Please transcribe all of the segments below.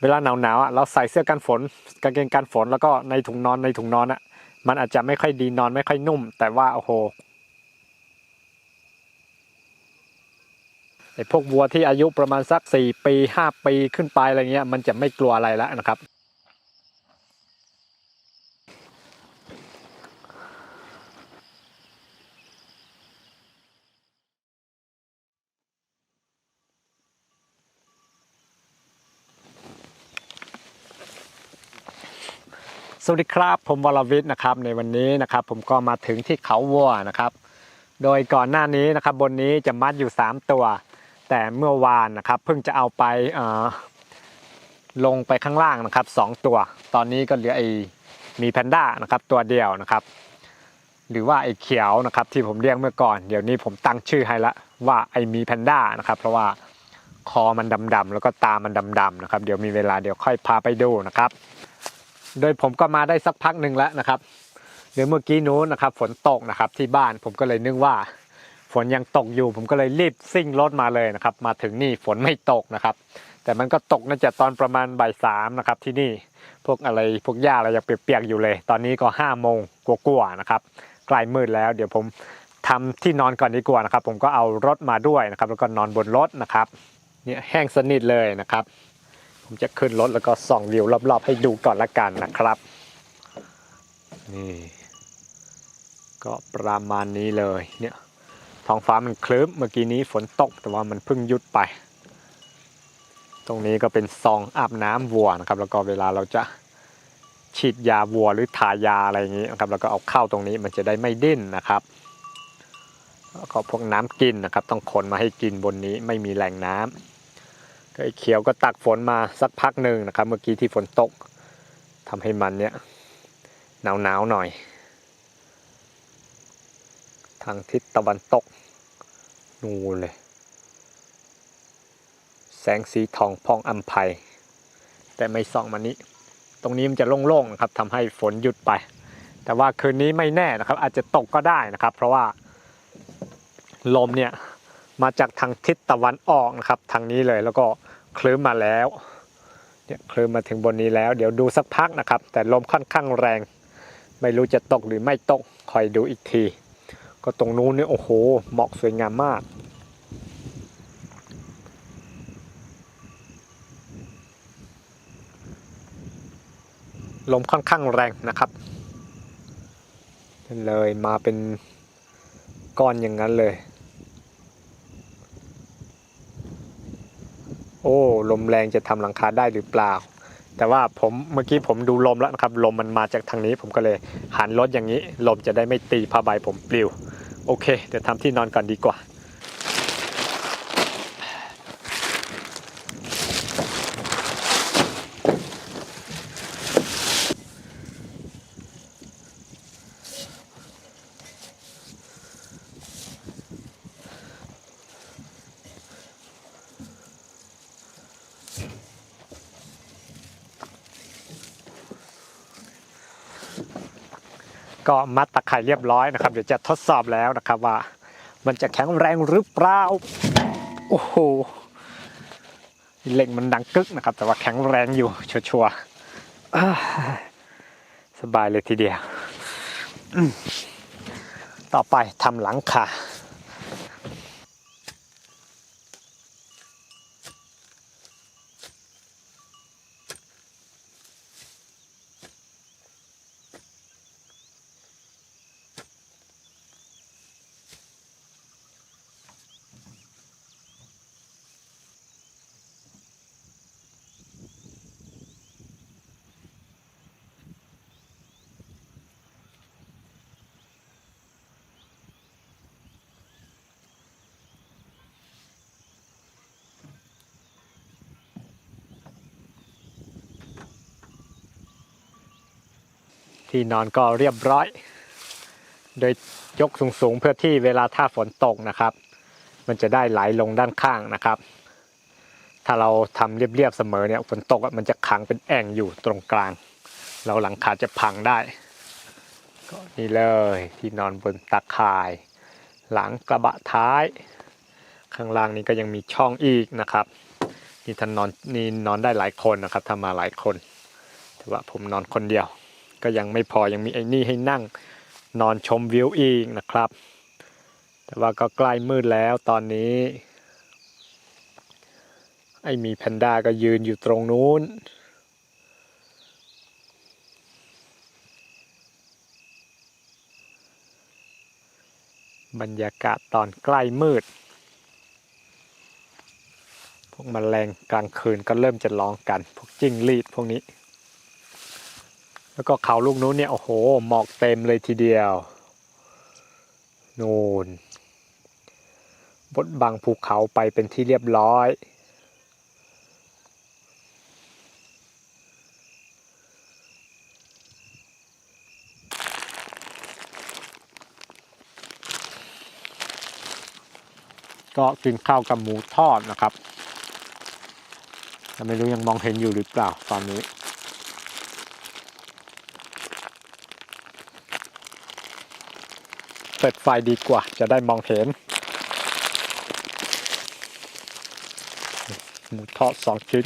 เวลาหนาวๆอะเราใส่เสื้อกันฝนกางเกงกันฝนแล้วก็ในถุงนอนในถุงนอนอะ มันอาจจะไม่ค่อยดีนอนไม่ค่อยนุ่ม แต่ว่าโอ้โหไอ้พวกวัวที่อายุประมาณสักสี่ปีห้าปีขึ้นไปอะไรเงี้ย มันจะไม่กลัวอะไรแล้วนะครับ สวัสดีครับ ผมวรวิทย์นะครับในวันนี้นะครับ ผมก็มาถึงที่เขาวัวนะครับ โดยก่อนหน้านี้นะครับบนนี้จะมัดอยู่ 3 ตัว แต่เมื่อวานนะครับเพิ่งจะเอาไปลงไปข้างล่างนะครับสองตัว ตอนนี้ก็เหลือไอ้มีแพนด้านะครับตัวเดียวนะครับ หรือว่าไอ้เขียวนะครับที่ผมเรียกเมื่อก่อนเดี๋ยวนี้ผมตั้งชื่อให้ละว่าไอ้มีแพนด้านะครับ เพราะว่าคอมันดำๆแล้วก็ตามันดำๆนะครับ เดี๋ยวมีเวลาเดี๋ยวค่อยพาไปดูนะครับ โดยผมก็มาได้สักพักหนึ่งแล้วนะครับเดี๋ยวเมื่อกี้นู้นนะครับฝนตกนะครับที่บ้านผมก็เลยนึกว่า ฝนยังตกอยู่ ผมก็เลยรีบซิ่งรถมาเลยนะครับ มาถึงนี่ฝนไม่ตกนะครับ แต่มันก็ตกน่าจะตอนประมาณบ่ายสามนะครับที่นี่พวกอะไรพวกหญ้าอะไรยังเปียกๆอยู่เลย ตอนนี้ก็ห้าโมงกว่าๆนะครับใกล้มืดแล้ว เดี๋ยวผมทำที่นอนก่อนดีกว่านะครับ ผมก็เอารถมาด้วยนะครับ แล้วก็นอนบนรถนะครับเนี่ยแห้งสนิทเลยนะครับ ผมจะขึ้นรถแล้วก็ส่องวิวรอบๆให้ดูก่อนละกันนะครับ นี่ ก็ประมาณนี้เลยเนี่ยท้องฟ้ามันคลึ้มเมื่อกี้นี้ฝนตกแต่ว่ามันเพิ่งหยุดไป ตรงนี้ก็เป็นซองอาบน้ำวัวนะครับ แล้วก็เวลาเราจะฉีดยาวัวหรือทายาอะไรอย่างนี้นะครับ แล้วก็เอาเข้าตรงนี้มันจะได้ไม่ดิ้นนะครับแล้วก็พวกน้ำกินนะครับ ต้องขนมาให้กินบนนี้ไม่มีแหล่งน้ำ ก็ไอ้เขียวก็ตักฝนมาสักพักหนึ่งนะครับ เมื่อกี้ที่ฝนตกทำให้มันเนี่ยหนาวหนาวๆหน่อย ทางทิศตะวันตก นูเลย แสงสีทองพองอัมภัย แต่ไม่ส่องมานี้ ตรงนี้มันจะโล่งๆนะครับทำให้ฝนหยุดไป แต่ว่าคืนนี้ไม่แน่นะครับ อาจจะตกก็ได้นะครับ เพราะว่าลมเนี่ย มาจากทางทิศตะวันออกนะครับทางนี้เลยแล้วก็คลื่นมาแล้วเนี่ยคลื่นมาถึงบนนี้แล้ว เดี๋ยวดูสักพักนะครับ แต่ลมค่อนข้างแรง ไม่รู้จะตกหรือไม่ตกคอยดูอีกที ก็ตรงนู้นเนี่ยโอ้โหหมอกสวยงามมากลมค่อนข้างแรงนะครับเลยมาเป็นก้อนอย่างนั้นเลย โอ้ลมแรงจะทำหลังคาได้หรือเปล่า แต่ว่าผมเมื่อกี้ผมดูลมแล้วนะครับ ลมมันมาจากทางนี้ ผมก็เลยหันรถอย่างนี้ ลมจะได้ไม่ตีผ้าใบผมปลิว โอเค เดี๋ยวทำที่นอนก่อนดีกว่า ก็ มัดตะไคร่เรียบร้อยนะครับเดี๋ยวจะทดสอบแล้วนะครับว่า มันจะแข็งแรงหรือเปล่าโอ้โหเหล็กมันดังกึกนะครับ แต่ว่าแข็งแรงอยู่ชัวร์ๆสบายเลยทีเดียว ต่อไปทำหลังคา ที่นอนก็เรียบร้อย โดยยกสูงๆเพื่อที่เวลาถ้าฝนตกนะครับ มันจะได้ไหลลงด้านข้างนะครับ ถ้าเราทำเรียบๆเสมอเนี่ยฝนตกมันจะขังเป็นแอ่งอยู่ตรงกลาง เราหลังคาจะพังได้ก็นี่เลยที่นอนบนตาข่าย หลังกระบะท้าย ข้างล่างนี้ก็ยังมีช่องอีกนะครับนี่ท่านนอนนี่นอนได้หลายคนนะครับถ้ามาหลายคน แต่ว่าผมนอนคนเดียว ก็ยังไม่พอยังมีไอ้นี่ให้นั่งนอนชมวิวอีกนะครับ แต่ว่าก็ใกล้มืดแล้วตอนนี้ ไอ้มีแพนด้าก็ยืนอยู่ตรงนู้น บรรยากาศตอนใกล้มืด พวกมแมลงกลางคืนก็เริ่มจะร้องกัน พวกจิ้งรีดพวกนี้ แล้วก็เขาลูกนู้นเนี่ยโอ้โหหมอกเต็มเลยทีเดียวนูนบดบังภูเขาไปเป็นที่เรียบร้อยก็กินข้าวกับหมูทอดนะครับ แต่ไม่รู้ยังมองเห็นอยู่หรือเปล่าตอนนี้ เปิดไฟดีกว่าจะได้มองเห็น หมูทอดสองชิ้น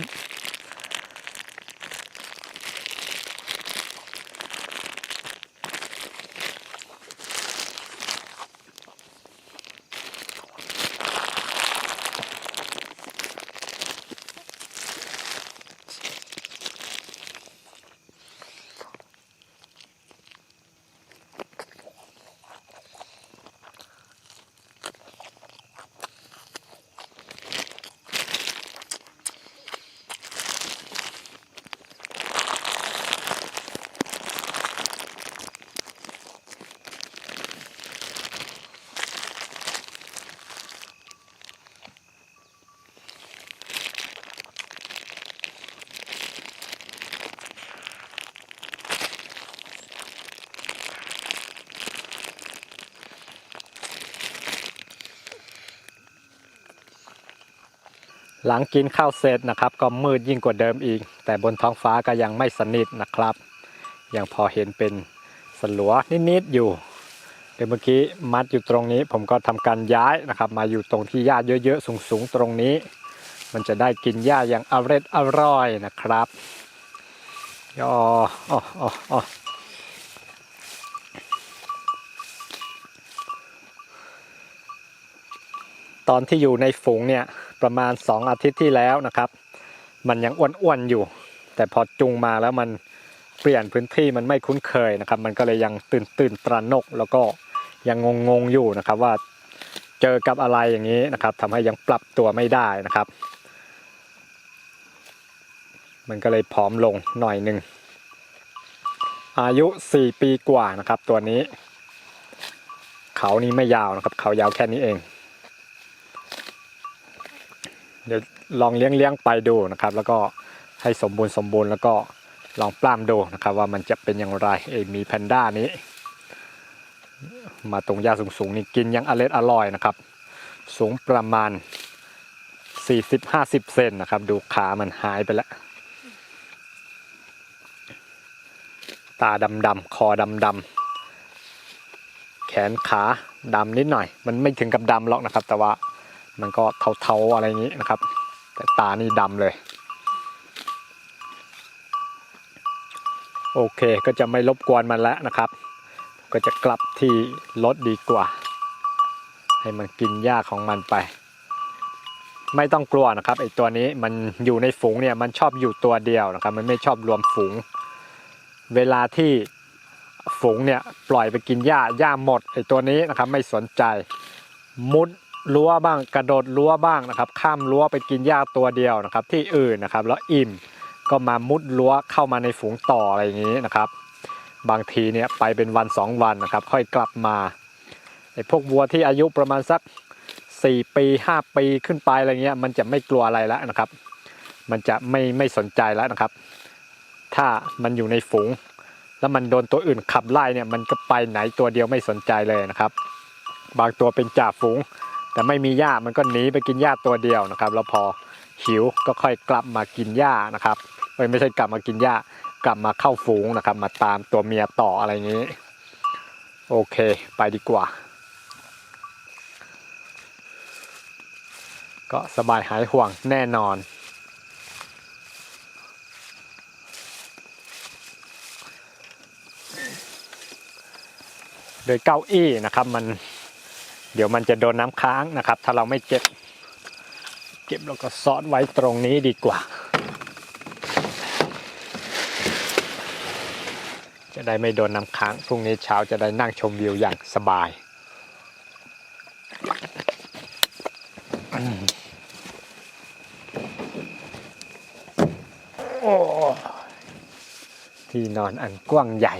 หลังกินข้าวเสร็จนะครับ ก็มืดยิ่งกว่าเดิมอีก แต่บนท้องฟ้าก็ยังไม่สนิทนะครับ ยังพอเห็นเป็นสลัวนิดๆอยู่เดี๋ยวเมื่อกี้มัดอยู่ตรงนี้ ผมก็ทำการย้ายนะครับ มาอยู่ตรงที่หญ้าเยอะๆสูงๆตรงนี้ มันจะได้กินหญ้าอย่างอร่อยอร่อยนะครับย่ออ๋ออ๋ออ๋อตอนที่อยู่ในฝูงเนี่ย ประมาณ 2 อาทิตย์ที่แล้วนะครับ มันยังอ้วนๆอยู่ แต่พอจุงมาแล้วมันเปลี่ยนพื้นที่มันไม่คุ้นเคยนะครับ มันก็เลยยังตื่นตื่นตระหนก แล้วก็ยังงงๆอยู่นะครับว่าเจอกับอะไรอย่างนี้นะครับทำให้ยังปรับตัวไม่ได้นะครับ มันก็เลยผอมลงหน่อยหนึ่งอายุ 4 ปีกว่านะครับตัวนี้ เขานี้ไม่ยาวนะครับ เขายาวแค่นี้เอง เดี๋ยวลองเลี้ยงเลี้ยงไปดูนะครับ แล้วก็ให้สมบูรณ์สมบูรณ์แล้วก็ลองปล้ามดูนะครับ ว่ามันจะเป็นอย่างไรเอยมีแพนด้านี้ มาตรงหญ้าสูงๆนี่กินยังอร่อยอร่อยนะครับ สูงประมาณ 40-50 เซนนะครับ ดูขามันหายไปแล้ว ตาดำๆคอดำๆแขนขาดำนิดหน่อย มันไม่ถึงกับดำหรอกนะครับ แต่ว่า มันก็เทาๆอะไรอย่างนี้นะครับ แต่ตานี่ดำเลย โอเคก็จะไม่รบกวนมันแล้วนะครับ ก็จะกลับที่รถดีกว่า ให้มันกินหญ้าของมันไป ไม่ต้องกลัวนะครับไอตัวนี้มันอยู่ในฝูงเนี่ยมันชอบอยู่ตัวเดียวนะครับ มันไม่ชอบรวมฝูง เวลาที่ฝูงเนี่ยปล่อยไปกินหญ้าหญ้าหมดไอตัวนี้นะครับไม่สนใจมุด รั้วบ้างกระโดดรั้วบ้างนะครับ ข้ามรั้วไปกินหญ้าตัวเดียวนะครับ ที่อื่นนะครับ แล้วอิ่มก็มามุดรั้วเข้ามาในฝูงต่ออะไรอย่างนี้นะครับ บางทีเนี่ยไปเป็นวันสองวันนะครับ ค่อยกลับมาไอ้พวกวัวที่อายุประมาณสัก 4 ปี 5 ปีขึ้นไปอะไรเงี้ยมันจะไม่กลัวอะไรแล้วนะครับ มันจะไม่ไม่สนใจแล้วนะครับ ถ้ามันอยู่ในฝูง แล้วมันโดนตัวอื่นขับไล่เนี่ยมันก็ไปไหนตัวเดียวไม่สนใจเลยนะครับ บางตัวเป็นจ่าฝูง แต่ไม่มีหญ้ามันก็หนีไปกินหญ้าตัวเดียวนะครับ แล้วพอหิวก็ค่อยกลับมากินหญ้านะครับไม่ใช่กลับมากินหญ้ากลับมาเข้าฝูงนะครับ มาตามตัวเมียต่ออะไรอย่างนี้ โอเค ไปดีกว่า ก็สบายหายห่วงแน่นอน โดยเก้าอี้นะครับมัน เดี๋ยวมันจะโดนน้ำค้างนะครับ ถ้าเราไม่เก็บ เก็บแล้วก็ซอสไว้ตรงนี้ดีกว่า จะได้ไม่โดนน้ำค้างพรุ่งนี้เช้าจะได้นั่งชมวิวอย่างสบายโอ้ที่นอนอันกว้างใหญ่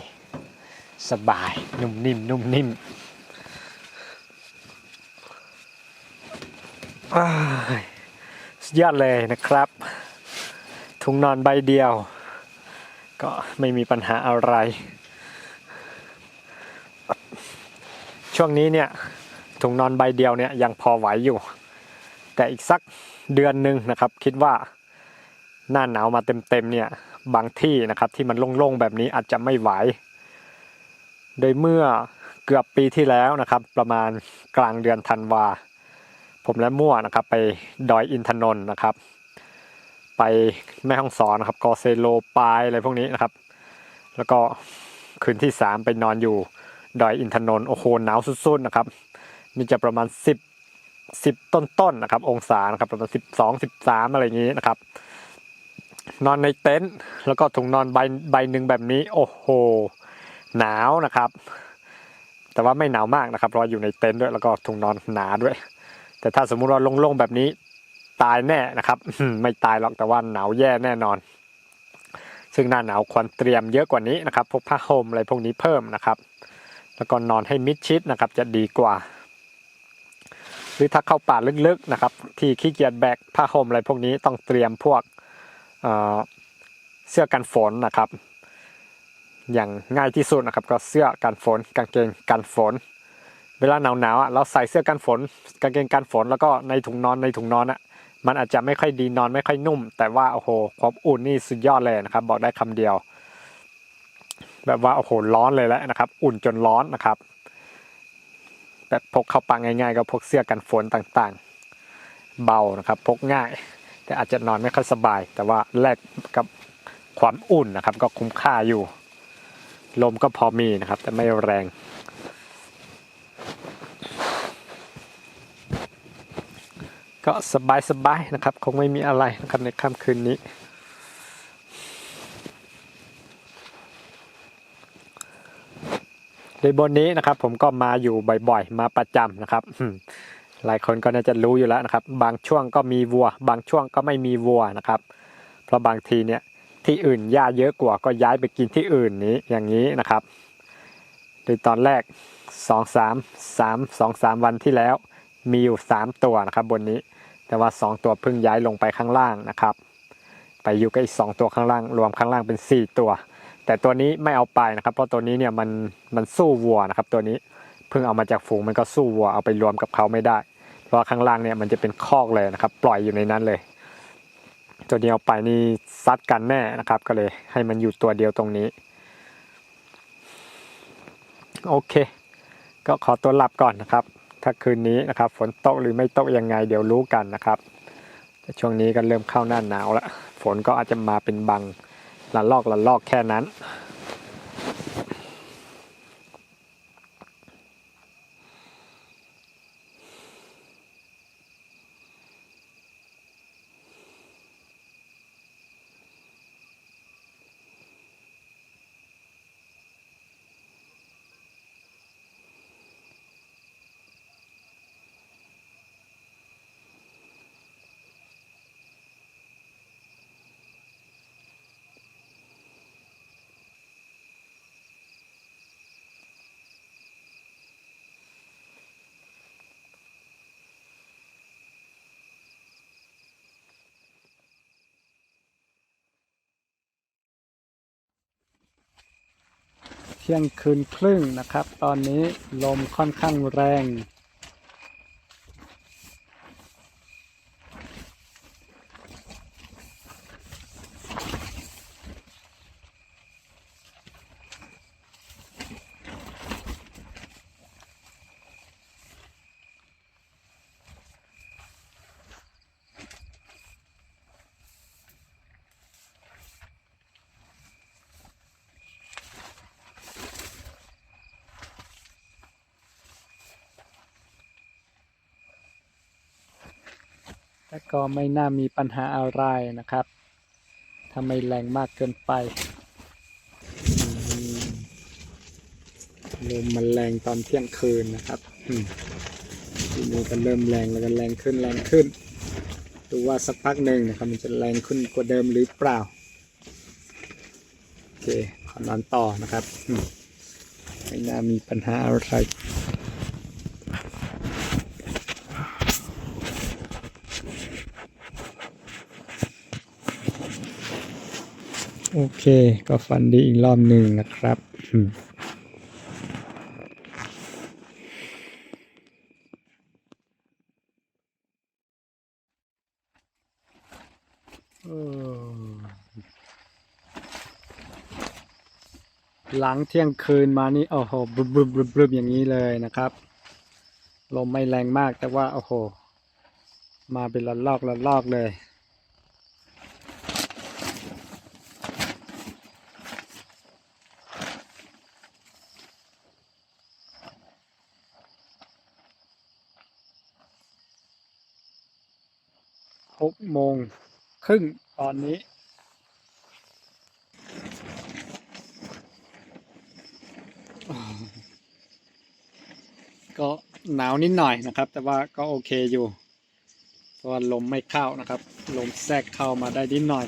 สบายนุ่มนิ่มนุ่มนิ่มอ้าย สุดยอดเลยนะครับ ถุงนอนใบเดียว ก็ไม่มีปัญหาอะไร ช่วงนี้เนี่ย ถุงนอนใบเดียวเนี่ยยังพอไหวอยู่ แต่อีกสักเดือนหนึ่งนะครับ คิดว่าหน้าหนาวมาเต็มๆเนี่ยบางที่นะครับที่มันโล่งๆแบบนี้อาจจะไม่ไหว โดยเมื่อเกือบปีที่แล้วนะครับ ประมาณกลางเดือนธันวา ผมและมั่วนะครับไปดอยอินทนนท์นะครับ ไปแม่ห้องสอนนะครับกอเซโลปายอะไรพวกนี้นะครับ แล้วก็คืนที่สามไปนอนอยู่ดอยอินทนนท์โอ้โหหนาวสุดๆนะครับนี่จะประมาณสิบสิบต้นๆนะครับ องศานะครับประมาณสิบสองสิบสามอะไรอย่างนี้นะครับ นอนในเต็นท์แล้วก็ถุงนอนใบใบหนึ่งแบบนี้ โอ้โห หนาวนะครับ แต่ว่าไม่หนาวมากนะครับเพราะอยู่ในเต็นท์ด้วยแล้วก็ถุงนอนหนาด้วย แต่ถ้าสมมุติว่าโล่งๆแบบนี้ตายแน่นะครับ ไม่ตายหรอกแต่ว่าหนาวแย่แน่นอน ซึ่งหน้าหนาวควรเตรียมเยอะกว่านี้นะครับพวกผ้าห่มอะไรพวกนี้เพิ่มนะครับ แล้วก็นอนให้มิดชิดนะครับ จะดีกว่า หรือถ้าเข้าป่าลึกๆนะครับ ที่ขี้เกียจแบกผ้าห่มอะไรพวกนี้ต้องเตรียมพวกเเสื้อกันฝนนะครับ อย่างง่ายที่สุดนะครับ ก็เสื้อกันฝนกางเกงกันฝน วลาหนาวๆอะเราใส่เสื้อกันฝนกางเกงกันฝนแล้วก็ในถุงนอนในถุงนอนอะมันอาจจะไม่ค่อยดีนอนไม่ค่อยนุ่ม แต่ว่าโอ้โหความอุ่นนี่สุดยอดเลยนะครับ บอกได้คำเดียว แบบว่าโอ้โหร้อนเลยแหละนะครับ อุ่นจนร้อนนะครับแบบพกเข้าปังง่ายๆก็พกเสื้อกันฝนต่างๆ เบานะครับ พกง่าย แต่อาจจะนอนไม่ค่อยสบาย แต่ว่าแลกกับความอุ่นนะครับ ก็คุ้มค่าอยู่ ลมก็พอมีนะครับ แต่ไม่แรง ก็สบายสบายๆนะครับคงไม่มีอะไรนะครับในค่ำคืนนี้โดยบนนี้นะครับ ผมก็มาอยู่บ่อยๆ มาประจำนะครับหลายคนก็น่าจะรู้อยู่แล้วนะครับ บางช่วงก็มีวัว บางช่วงก็ไม่มีวัวนะครับ เพราะบางทีเนี่ยที่อื่นหญ้าเยอะกว่าก็ย้ายไปกินที่อื่นนี้อย่างนี้นะครับโดยตอนแรกสองสามสามสองสามวันที่แล้ว มีอยู่สามตัวนะครับบนนี้ แต่ว่า 2 ตัวเพิ่งย้ายลงไปข้างล่างนะครับ ไปอยู่กับอีก 2 ตัวข้างล่าง รวมข้างล่างเป็น 4 ตัว แต่ตัวนี้ไม่เอาไปนะครับ เพราะตัวนี้เนี่ยมันมันสู้วัวนะครับ ตัวนี้เพิ่งเอามาจากฝูงมันก็สู้วัวเอาไปรวมกับเขาไม่ได้ เพราะข้างล่างเนี่ยมันจะเป็นคอกเลยนะครับ ปล่อยอยู่ในนั้นเลย ตัวนี้เอาไปนี่ซัดกันแน่นะครับ ก็เลยให้มันอยู่ตัวเดียวตรงนี้โอเค ก็ขอตัวหลับก่อนนะครับ ถ้าคืนนี้นะครับ ฝนตกหรือไม่ตกยังไงเดี๋ยวรู้กันนะครับ แต่ช่วงนี้ก็เริ่มเข้าหน้าหนาวแล้วฝนก็อาจจะมาเป็นบางละลอกละลอกแค่นั้น เที่ยงคืนครึ่งนะครับ ตอนนี้ลมค่อนข้างแรง ก็ไม่น่ามีปัญหาอะไรนะครับถ้าไม่แรงมากเกินไปลมมันแรงตอนเที่ยงคืนนะครับทีนี้ก็เริ่มแรงแล้วก็แรงขึ้นแรงขึ้น ดูว่าสักพักหนึ่งนะครับ มันจะแรงขึ้นกว่าเดิมหรือเปล่า โอเค ขอนอนต่อนะครับ ไม่น่ามีปัญหาอะไร โอเค ก็ฟันดีอีกรอบหนึ่งนะครับหลังเที่ยงคืนมานี่โอ้โหบรึบรึบบึบอย่างนี้เลยนะครับ ลมไม่แรงมากแต่ว่าโอ้โห มาเป็นละลอกละลอกเลย หกโมงครึ่งตอนนี้ ก็หนาวนิดหน่อยนะครับ แต่ว่าก็โอเคอยู่เพราะว่าลมไม่เข้านะครับ ลมแทรกเข้ามาได้นิดหน่อย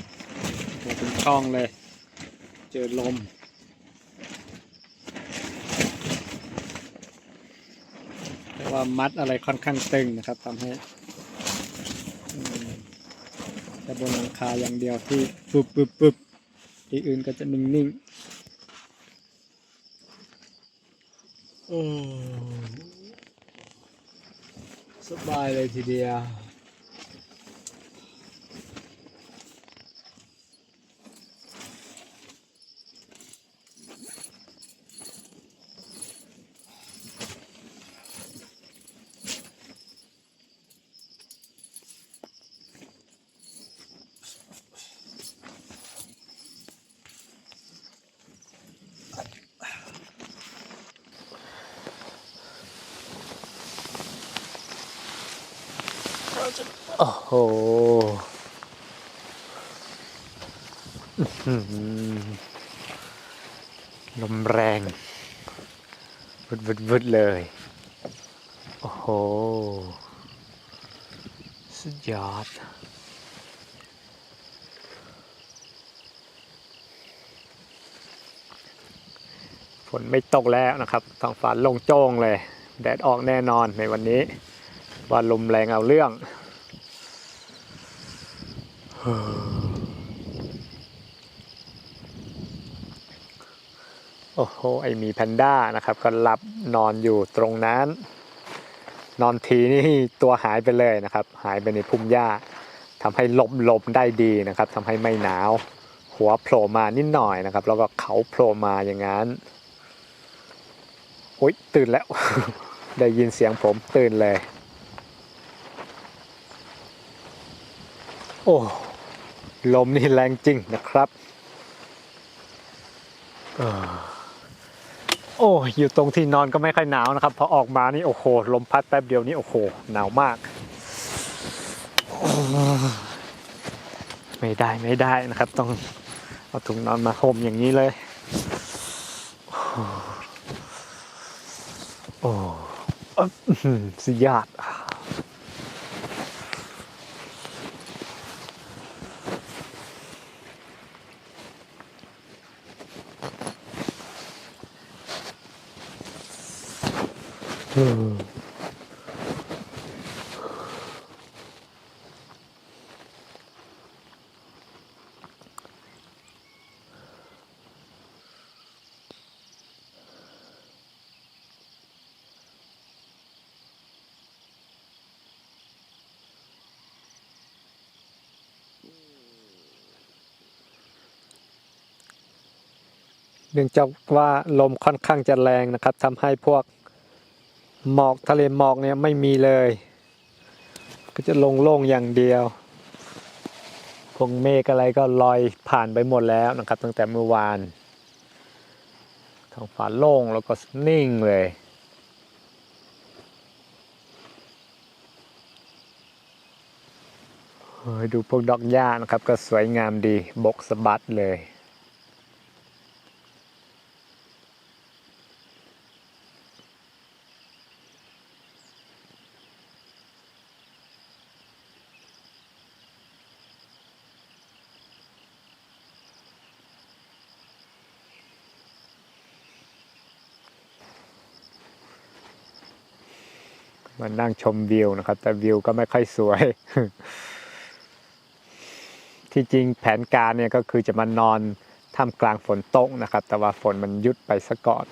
เป็นช่องเลย เจอลมแต่ว่ามัดอะไรค่อนข้างตึงนะครับทำให้ แต่บนหลังคาอย่างเดียวที่ปึ๊บปึ๊บปึ๊บที่อื่นก็จะนิ่งนิ่งสบายเลยทีเดียว โอ้โหอื้อหือลมแรงวุดวุดวุดเลย โอ้โห สุดยอดฝนไม่ตกแล้วนะครับท้องฟ้าโลงโจ้งเลย แดดออกแน่นอนในวันนี้ ว่าลมแรงเอาเรื่อง โอ้โห ไอหมีแพนด้านะครับ ก็หลับนอนอยู่ตรงนั้น นอนทีนี่ตัวหายไปเลยนะครับ หายไปในพุ่มหญ้าทำให้หลบหลบได้ดีนะครับทำให้ไม่หนาว หัวโผล่มานิดหน่อยนะครับ แล้วก็เขาโผล่มาอย่างนั้นโอ๊ยตื่นแล้ว ได้ยินเสียงผมตื่นเลย โอ้ ลมนี่แรงจริงนะครับโอ้อยู่ตรงที่นอนก็ไม่ค่อยหนาวนะครับ พอออกมานี่โอ้โห ลมพัดแป๊บเดียวนี่โอ้โห หนาวมาก ไม่ได้ไม่ได้นะครับ ต้องเอาถุงนอนมาห่มอย่างนี้เลยโอ้อื้อหือสุดยอด เนื่องจากว่าลมค่อนข้างจะแรงนะครับทำให้พวก หมอกทะเลหมอกเนี่ยไม่มีเลย ก็จะลงโล่งอย่างเดียว พวกเมฆอะไรก็ลอยผ่านไปหมดแล้วนะครับ ตั้งแต่เมื่อวานท้องฟ้าโล่งแล้วก็นิ่งเลยออ้ยดูพวกดอกหญ้านะครับ ก็สวยงามดีบกสะบัดเลย มานั่งชมวิวนะครับ แต่วิวก็ไม่ค่อยสวย ที่จริงแผนการเนี่ยก็คือจะมานอนท่ามกลางฝนตกนะครับ แต่ว่าฝนมันยุดไปซะก่อน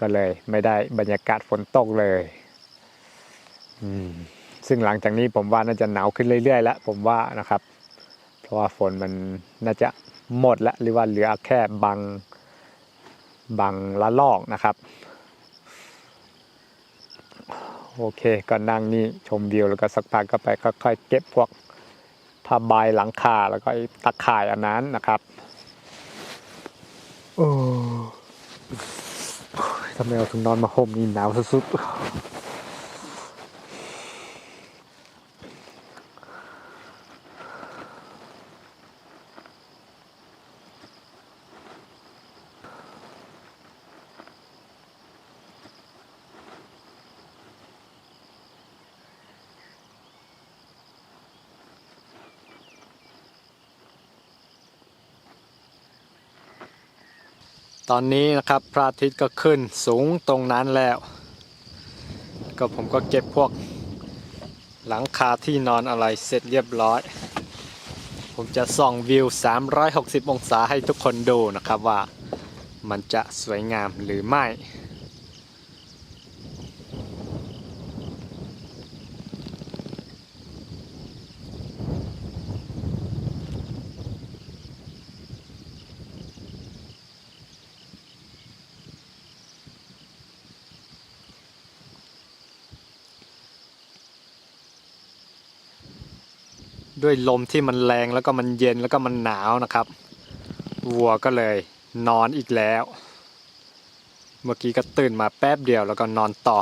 ก็เลยไม่ได้บรรยากาศฝนตกเลยซึ่งหลังจากนี้ผมว่าน่าจะหนาวขึ้นเรื่อยๆแล้วผมว่านะครับ เพราะว่าฝนมันน่าจะหมดแล้วหรือว่าเหลือแค่บางบางละลอกนะครับ โอเคก็นั่งนี่ชมวิวแล้วก็สักพักก็ไปค่อยๆเก็บพวกผ้าใบหลังคาแล้วก็ตะข่ายอันนั้นนะครับโอ้ทำไมเราถึงนอนมาห่มนี่หนาวสุดๆ ตอนนี้นะครับพระอาทิตย์ก็ขึ้นสูงตรงนั้นแล้ว ก็ผมก็เก็บพวกหลังคาที่นอนอะไรเสร็จเรียบร้อย ผมจะส่องวิว 360 องศาให้ทุกคนดูนะครับว่ามันจะสวยงามหรือไม่ ด้วยลมที่มันแรงแล้วก็มันเย็นแล้วก็มันหนาวนะครับ วัวก็เลยนอนอีกแล้ว เมื่อกี้ก็ตื่นมาแป๊บเดียวแล้วก็นอนต่อ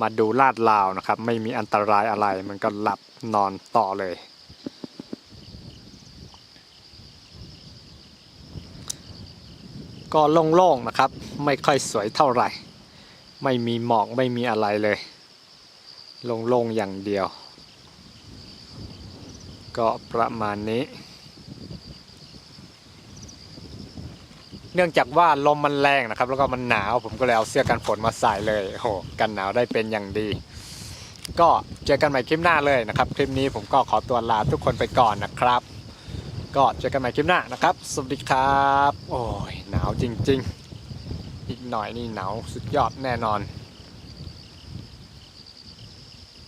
มาดูลาดลาวนะครับ ไม่มีอันตรายอะไรมันก็หลับนอนต่อเลย ก็โล่งๆนะครับ ไม่ค่อยสวยเท่าไหร่ ไม่มีหมอกไม่มีอะไรเลยโล่งๆอย่างเดียว ก็ประมาณนี้ เนื่องจากว่าลมมันแรงนะครับ แล้วก็มันหนาวผมก็เลยเอาเสื้อกันฝนมาใส่เลยโอ้โหกันหนาวได้เป็นอย่างดี ก็เจอกันใหม่คลิปหน้าเลยนะครับ คลิปนี้ผมก็ขอตัวลาทุกคนไปก่อนนะครับ ก็เจอกันใหม่คลิปหน้านะครับ สวัสดีครับ โอ้ยหนาวจริง ๆ อีกหน่อยนี่หนาวสุดยอดแน่นอน